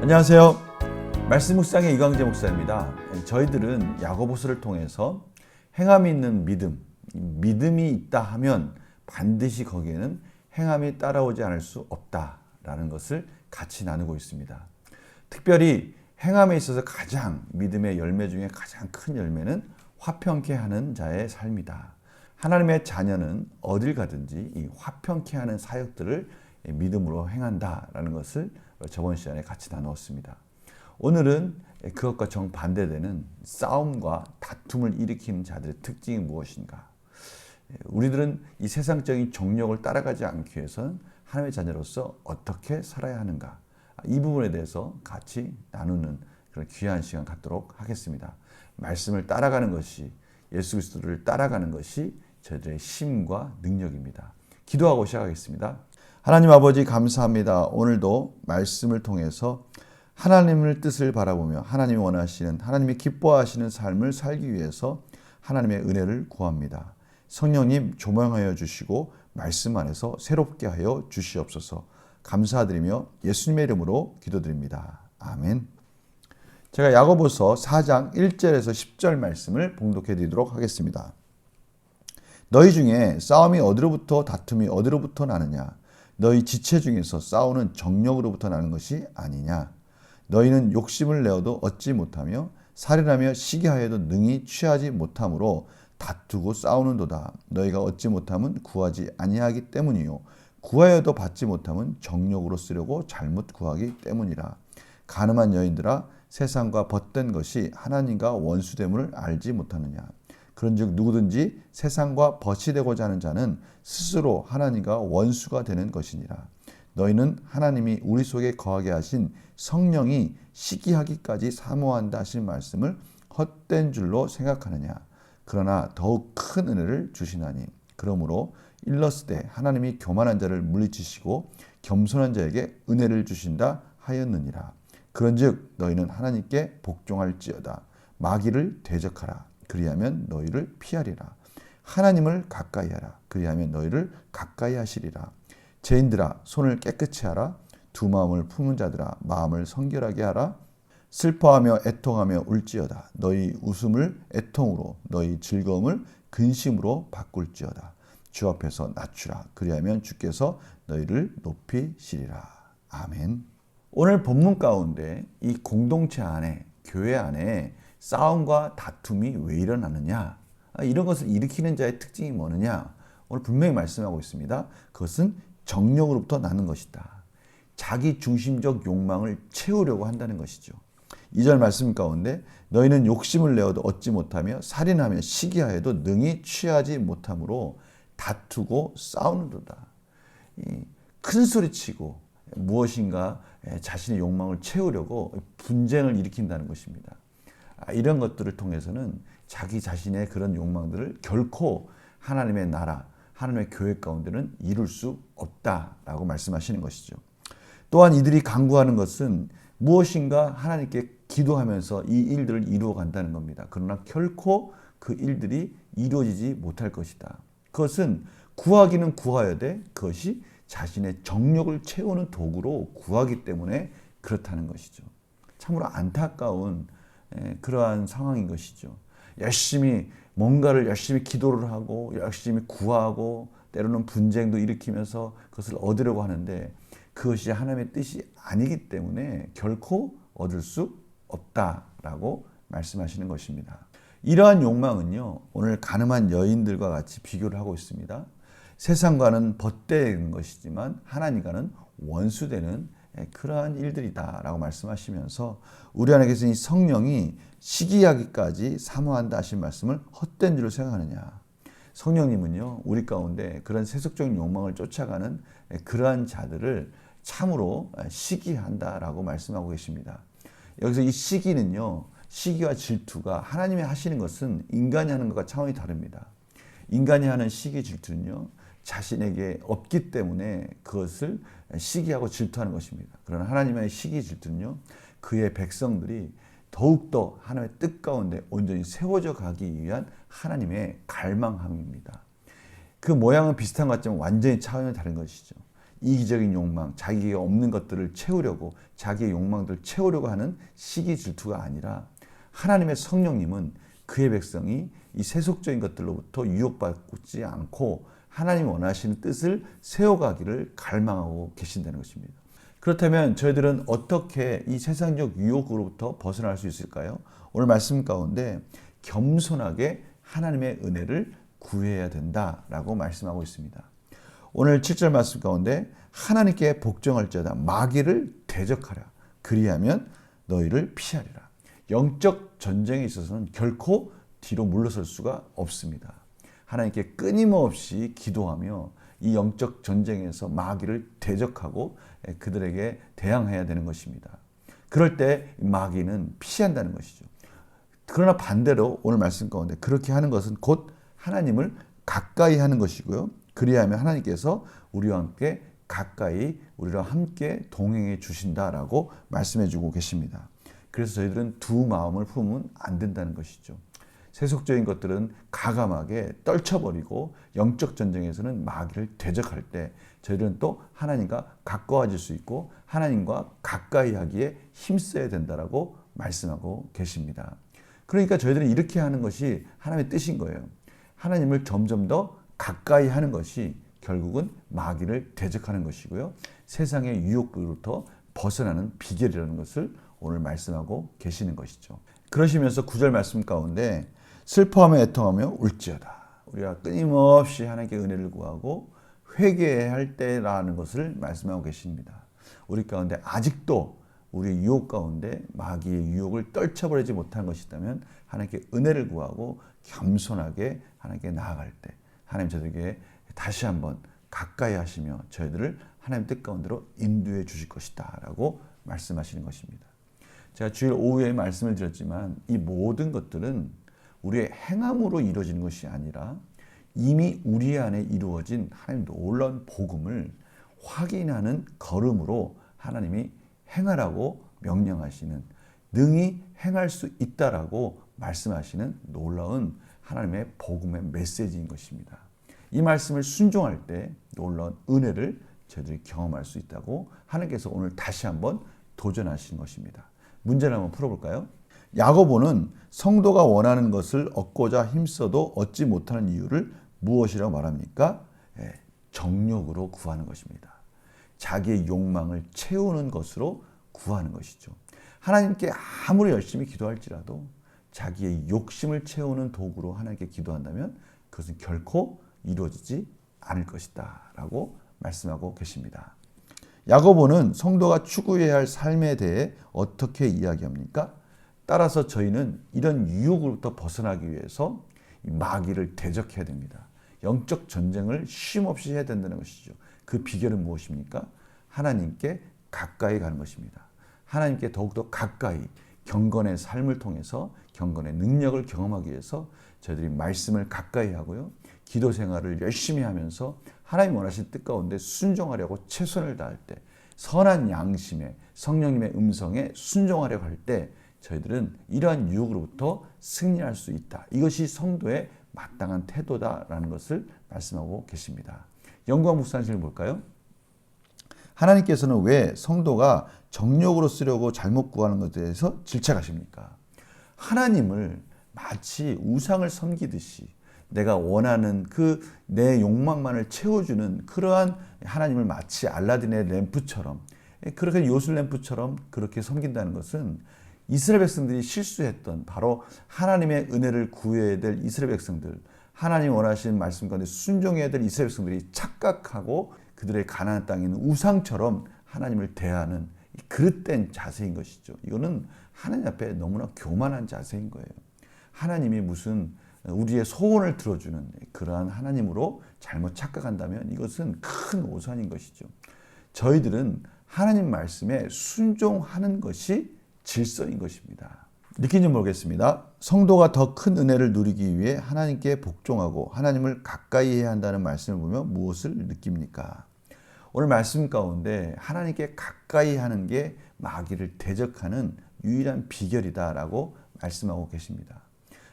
안녕하세요. 말씀 묵상의 이광재 목사입니다. 저희들은 야고보스를 통해서 행함이 있는 믿음, 믿음이 있다 하면 반드시 거기에는 행함이 따라오지 않을 수 없다라는 것을 같이 나누고 있습니다. 특별히 행함에 있어서 가장 믿음의 열매 중에 가장 큰 열매는 화평케 하는 자의 삶이다. 하나님의 자녀는 어딜 가든지 이 화평케 하는 사역들을 믿음으로 행한다라는 것을 저번 시간에 같이 나누었습니다. 오늘은 그것과 정반대되는 싸움과 다툼을 일으키는 자들의 특징이 무엇인가? 우리들은 이 세상적인 정력을 따라가지 않기 위해서는 하나님의 자녀로서 어떻게 살아야 하는가? 이 부분에 대해서 같이 나누는 그런 귀한 시간 갖도록 하겠습니다. 말씀을 따라가는 것이 예수 그리스도를 따라가는 것이 저희들의 힘과 능력입니다. 기도하고 시작하겠습니다. 하나님 아버지 감사합니다. 오늘도 말씀을 통해서 하나님의 뜻을 바라보며 하나님이 원하시는 하나님이 기뻐하시는 삶을 살기 위해서 하나님의 은혜를 구합니다. 성령님 조명하여 주시고 말씀 안에서 새롭게 하여 주시옵소서. 감사드리며 예수님의 이름으로 기도드립니다. 아멘. 제가 야고보서 4장 1절에서 10절 말씀을 봉독해 드리도록 하겠습니다. 너희 중에 싸움이 어디로부터 다툼이 어디로부터 나느냐? 너희 지체 중에서 싸우는 정력으로부터 나는 것이 아니냐? 너희는 욕심을 내어도 얻지 못하며 살인하며 시기하여도 능히 취하지 못함으로 다투고 싸우는도다. 너희가 얻지 못함은 구하지 아니하기 때문이요. 구하여도 받지 못함은 정력으로 쓰려고 잘못 구하기 때문이라. 가늠한 여인들아 세상과 벗된 것이 하나님과 원수됨을 알지 못하느냐 그런즉 누구든지 세상과 벗이 되고자 하는 자는 스스로 하나님과 원수가 되는 것이니라. 너희는 하나님이 우리 속에 거하게 하신 성령이 시기하기까지 사모한다 하신 말씀을 헛된 줄로 생각하느냐. 그러나 더욱 큰 은혜를 주시나니. 그러므로 일러스되 하나님이 교만한 자를 물리치시고 겸손한 자에게 은혜를 주신다 하였느니라. 그런즉 너희는 하나님께 복종할지어다. 마귀를 대적하라. 그리하면 너희를 피하리라. 하나님을 가까이 하라. 그리하면 너희를 가까이 하시리라. 죄인들아 손을 깨끗이 하라. 두 마음을 품은 자들아 마음을 성결하게 하라. 슬퍼하며 애통하며 울지어다. 너희 웃음을 애통으로 너희 즐거움을 근심으로 바꿀지어다. 주 앞에서 낮추라. 그리하면 주께서 너희를 높이시리라. 아멘. 오늘 본문 가운데 이 공동체 안에 교회 안에 싸움과 다툼이 왜 일어나느냐? 아, 이런 것을 일으키는 자의 특징이 뭐느냐? 오늘 분명히 말씀하고 있습니다. 그것은 정력으로부터 나는 것이다. 자기 중심적 욕망을 채우려고 한다는 것이죠. 2절 말씀 가운데 너희는 욕심을 내어도 얻지 못하며 살인하며 시기하여도 능히 취하지 못함으로 다투고 싸우는도다. 큰 소리치고 무엇인가 자신의 욕망을 채우려고 분쟁을 일으킨다는 것입니다. 아, 이런 것들을 통해서는 자기 자신의 그런 욕망들을 결코 하나님의 나라, 하나님의 교회 가운데는 이룰 수 없다라고 말씀하시는 것이죠. 또한 이들이 강구하는 것은 무엇인가 하나님께 기도하면서 이 일들을 이루어 간다는 겁니다. 그러나 결코 그 일들이 이루어지지 못할 것이다. 그것은 구하기는 구하여야 돼. 그것이 자신의 정력을 채우는 도구로 구하기 때문에 그렇다는 것이죠. 참으로 안타까운 예, 그러한 상황인 것이죠. 열심히 뭔가를 열심히 기도를 하고 열심히 구하고 때로는 분쟁도 일으키면서 그것을 얻으려고 하는데 그것이 하나님의 뜻이 아니기 때문에 결코 얻을 수 없다라고 말씀하시는 것입니다. 이러한 욕망은요, 오늘 가늠한 여인들과 같이 비교를 하고 있습니다. 세상과는 벗대는 것이지만 하나님과는 원수되는 예, 그러한 일들이다라고 말씀하시면서 우리 안에 계신 이 성령이 시기하기까지 사모한다 하신 말씀을 헛된 줄로 생각하느냐. 성령님은요, 우리 가운데 그런 세속적인 욕망을 쫓아가는 예, 그러한 자들을 참으로 예, 시기한다라고 말씀하고 계십니다. 여기서 이 시기는요, 시기와 질투가 하나님이 하시는 것은 인간이 하는 것과 차원이 다릅니다. 인간이 하는 시기 질투는요, 자신에게 없기 때문에 그것을 시기하고 질투하는 것입니다. 그러나 하나님의 시기 질투는요, 그의 백성들이 더욱더 하나님의 뜻 가운데 온전히 세워져 가기 위한 하나님의 갈망함입니다. 그 모양은 비슷한 것 같지만 완전히 차원이 다른 것이죠. 이기적인 욕망, 자기가 없는 것들을 채우려고 자기의 욕망들을 채우려고 하는 시기 질투가 아니라 하나님의 성령님은 그의 백성이 이 세속적인 것들로부터 유혹받지 않고 하나님 원하시는 뜻을 세워가기를 갈망하고 계신다는 것입니다. 그렇다면 저희들은 어떻게 이 세상적 유혹으로부터 벗어날 수 있을까요? 오늘 말씀 가운데 겸손하게 하나님의 은혜를 구해야 된다라고 말씀하고 있습니다. 오늘 7절 말씀 가운데 하나님께 복종할 자다 마귀를 대적하라 그리하면 너희를 피하리라. 영적 전쟁에 있어서는 결코 뒤로 물러설 수가 없습니다. 하나님께 끊임없이 기도하며 이 영적 전쟁에서 마귀를 대적하고 그들에게 대항해야 되는 것입니다. 그럴 때 마귀는 피한다는 것이죠. 그러나 반대로 오늘 말씀 가운데 그렇게 하는 것은 곧 하나님을 가까이 하는 것이고요. 그리하면 하나님께서 우리와 함께 가까이 우리와 함께 동행해 주신다라고 말씀해 주고 계십니다. 그래서 저희들은 두 마음을 품으면 안 된다는 것이죠. 세속적인 것들은 가감하게 떨쳐버리고 영적 전쟁에서는 마귀를 대적할 때 저희들은 또 하나님과 가까워질 수 있고 하나님과 가까이 하기에 힘써야 된다라고 말씀하고 계십니다. 그러니까 저희들은 이렇게 하는 것이 하나님의 뜻인 거예요. 하나님을 점점 더 가까이 하는 것이 결국은 마귀를 대적하는 것이고요. 세상의 유혹으로부터 벗어나는 비결이라는 것을 오늘 말씀하고 계시는 것이죠. 그러시면서 구절 말씀 가운데 슬퍼하며 애통하며 울지어다. 우리가 끊임없이 하나님께 은혜를 구하고 회개할 때라는 것을 말씀하고 계십니다. 우리 가운데 아직도 우리 유혹 가운데 마귀의 유혹을 떨쳐버리지 못한 것이 있다면 하나님께 은혜를 구하고 겸손하게 하나님께 나아갈 때 하나님 저에게 다시 한번 가까이 하시며 저희들을 하나님 뜻 가운데로 인도해 주실 것이다 라고 말씀하시는 것입니다. 제가 주일 오후에 말씀을 드렸지만 이 모든 것들은 우리의 행함으로 이루어지는 것이 아니라 이미 우리 안에 이루어진 하나님 놀라운 복음을 확인하는 걸음으로 하나님이 행하라고 명령하시는 능히 행할 수 있다라고 말씀하시는 놀라운 하나님의 복음의 메시지인 것입니다. 이 말씀을 순종할 때 놀라운 은혜를 저희들이 경험할 수 있다고 하나님께서 오늘 다시 한번 도전하신 것입니다. 문제를 한번 풀어볼까요? 야고보는 성도가 원하는 것을 얻고자 힘써도 얻지 못하는 이유를 무엇이라고 말합니까? 예, 정욕으로 구하는 것입니다. 자기의 욕망을 채우는 것으로 구하는 것이죠. 하나님께 아무리 열심히 기도할지라도 자기의 욕심을 채우는 도구로 하나님께 기도한다면 그것은 결코 이루어지지 않을 것이다. 라고 말씀하고 계십니다. 야고보는 성도가 추구해야 할 삶에 대해 어떻게 이야기합니까? 따라서 저희는 이런 유혹으로부터 벗어나기 위해서 마귀를 대적해야 됩니다. 영적 전쟁을 쉼없이 해야 된다는 것이죠. 그 비결은 무엇입니까? 하나님께 가까이 가는 것입니다. 하나님께 더욱더 가까이 경건의 삶을 통해서 경건의 능력을 경험하기 위해서 저희들이 말씀을 가까이 하고요. 기도 생활을 열심히 하면서 하나님 원하신 뜻 가운데 순종하려고 최선을 다할 때 선한 양심에 성령님의 음성에 순종하려고 할 때 저희들은 이러한 유혹으로부터 승리할 수 있다. 이것이 성도의 마땅한 태도다라는 것을 말씀하고 계십니다. 영광 묵상실을 볼까요? 하나님께서는 왜 성도가 정욕으로 쓰려고 잘못 구하는 것에 대해서 질책하십니까? 하나님을 마치 우상을 섬기듯이 내가 원하는 그 내 욕망만을 채워주는 그러한 하나님을 마치 알라딘의 램프처럼 그렇게 요술 램프처럼 그렇게 섬긴다는 것은 이스라엘 백성들이 실수했던 바로 하나님의 은혜를 구해야 될 이스라엘 백성들, 하나님 원하시는 말씀 가운데 순종해야 될 이스라엘 백성들이 착각하고 그들의 가나안 있는 우상처럼 하나님을 대하는 그릇된 자세인 것이죠. 이거는 하나님 앞에 너무나 교만한 자세인 거예요. 하나님이 무슨 우리의 소원을 들어주는 그러한 하나님으로 잘못 착각한다면 이것은 큰 오산인 것이죠. 저희들은 하나님 말씀에 순종하는 것이 질서인 것입니다. 느낀지 모르겠습니다. 성도가 더 큰 은혜를 누리기 위해 하나님께 복종하고 하나님을 가까이 해야 한다는 말씀을 보면 무엇을 느낍니까? 오늘 말씀 가운데 하나님께 가까이 하는 게 마귀를 대적하는 유일한 비결이다라고 말씀하고 계십니다.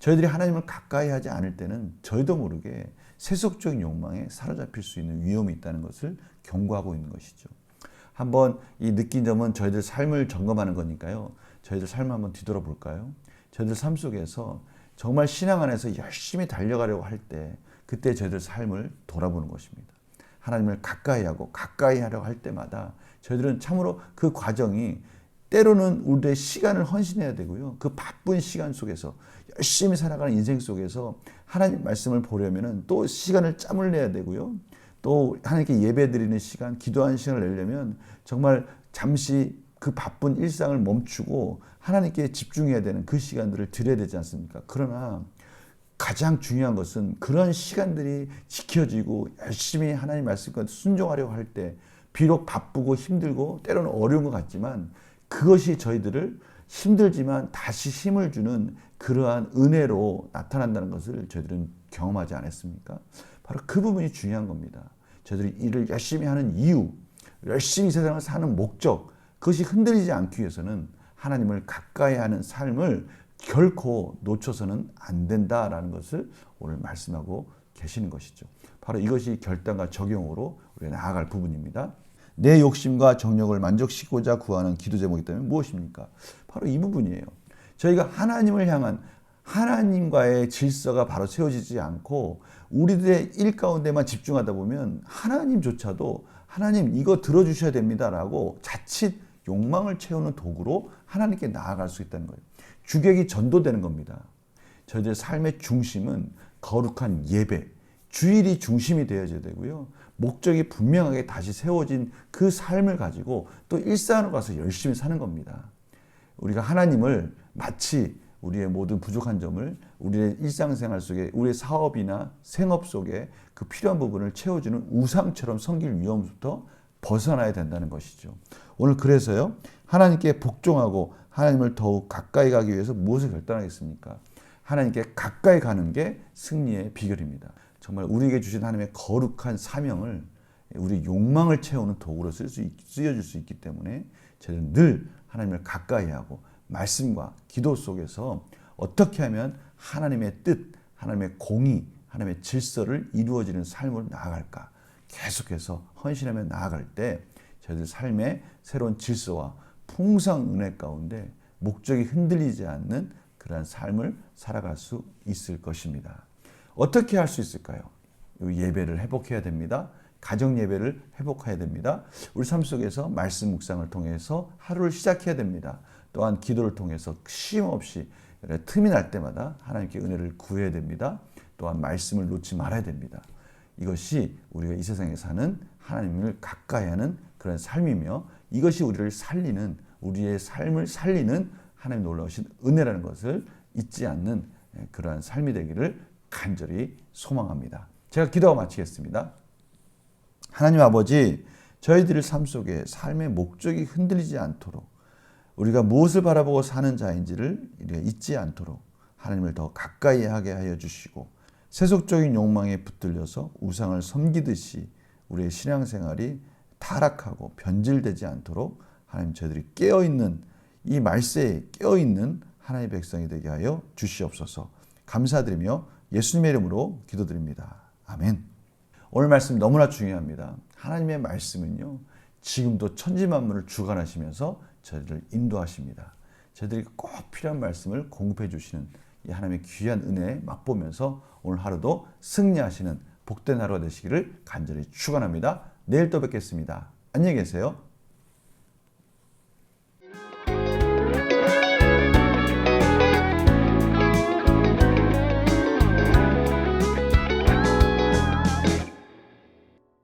저희들이 하나님을 가까이 하지 않을 때는 저희도 모르게 세속적인 욕망에 사로잡힐 수 있는 위험이 있다는 것을 경고하고 있는 것이죠. 한번 이 느낀 점은 저희들 삶을 점검하는 거니까요. 저희들 삶 한번 뒤돌아볼까요? 저희들 삶 속에서 정말 신앙 안에서 열심히 달려가려고 할 때 그때 저희들 삶을 돌아보는 것입니다. 하나님을 가까이 하고 가까이 하려고 할 때마다 저희들은 참으로 그 과정이 때로는 우리의 시간을 헌신해야 되고요. 그 바쁜 시간 속에서 열심히 살아가는 인생 속에서 하나님 말씀을 보려면은 또 시간을 짬을 내야 되고요. 또 하나님께 예배 드리는 시간, 기도하는 시간을 내려면 정말 잠시 그 바쁜 일상을 멈추고 하나님께 집중해야 되는 그 시간들을 드려야 되지 않습니까? 그러나 가장 중요한 것은 그런 시간들이 지켜지고 열심히 하나님 말씀과 순종하려고 할 때 비록 바쁘고 힘들고 때로는 어려운 것 같지만 그것이 저희들을 힘들지만 다시 힘을 주는 그러한 은혜로 나타난다는 것을 저희들은 경험하지 않았습니까? 바로 그 부분이 중요한 겁니다. 저희들이 일을 열심히 하는 이유, 열심히 세상을 사는 목적, 그것이 흔들리지 않기 위해서는 하나님을 가까이 하는 삶을 결코 놓쳐서는 안 된다라는 것을 오늘 말씀하고 계시는 것이죠. 바로 이것이 결단과 적용으로 우리가 나아갈 부분입니다. 내 욕심과 정력을 만족시키고자 구하는 기도 제목이 있다면 무엇입니까? 바로 이 부분이에요. 저희가 하나님을 향한 하나님과의 질서가 바로 세워지지 않고 우리들의 일 가운데만 집중하다 보면 하나님조차도 하나님 이거 들어주셔야 됩니다라고 자칫 욕망을 채우는 도구로 하나님께 나아갈 수 있다는 거예요. 주객이 전도되는 겁니다. 저희들 삶의 중심은 거룩한 예배, 주일이 중심이 되어져야 되고요. 목적이 분명하게 다시 세워진 그 삶을 가지고 또 일상으로 가서 열심히 사는 겁니다. 우리가 하나님을 마치 우리의 모든 부족한 점을 우리의 일상생활 속에 우리의 사업이나 생업 속에 그 필요한 부분을 채워주는 우상처럼 섬길 위험부터 벗어나야 된다는 것이죠. 오늘 그래서요 하나님께 복종하고 하나님을 더욱 가까이 가기 위해서 무엇을 결단하겠습니까? 하나님께 가까이 가는 게 승리의 비결입니다. 정말 우리에게 주신 하나님의 거룩한 사명을 우리 욕망을 채우는 도구로 쓸 수, 쓰여질 수 있기 때문에 저는 늘 하나님을 가까이 하고 말씀과 기도 속에서 어떻게 하면 하나님의 뜻, 하나님의 공의, 하나님의 질서를 이루어지는 삶으로 나아갈까 계속해서 헌신하며 나아갈 때 저희들 삶의 새로운 질서와 풍성 은혜 가운데 목적이 흔들리지 않는 그러한 삶을 살아갈 수 있을 것입니다. 어떻게 할 수 있을까요? 예배를 회복해야 됩니다. 가정 예배를 회복해야 됩니다. 우리 삶 속에서 말씀 묵상을 통해서 하루를 시작해야 됩니다. 또한 기도를 통해서 쉼 없이 틈이 날 때마다 하나님께 은혜를 구해야 됩니다. 또한 말씀을 놓지 말아야 됩니다. 이것이 우리가 이 세상에 사는 하나님을 가까이 하는 그런 삶이며 이것이 우리를 살리는 우리의 삶을 살리는 하나님 놀라우신 은혜라는 것을 잊지 않는 그러한 삶이 되기를 간절히 소망합니다. 제가 기도하고 마치겠습니다. 하나님 아버지, 저희들의 삶 속에 삶의 목적이 흔들리지 않도록 우리가 무엇을 바라보고 사는 자인지를 잊지 않도록 하나님을 더 가까이 하게 하여 주시고 세속적인 욕망에 붙들려서 우상을 섬기듯이 우리의 신앙생활이 타락하고 변질되지 않도록 하나님 저희들이 깨어 있는 이 말세에 깨어 있는 하나님의 백성이 되게 하여 주시옵소서. 감사드리며 예수님의 이름으로 기도드립니다. 아멘. 오늘 말씀 너무나 중요합니다. 하나님의 말씀은요. 지금도 천지 만물을 주관하시면서 저희를 인도하십니다. 저희들이 꼭 필요한 말씀을 공급해 주시는 이 하나님의 귀한 은혜에 맛보면서 오늘 하루도 승리하시는 복된 하루가 되시기를 간절히 축원합니다. 내일 또 뵙겠습니다. 안녕히 계세요.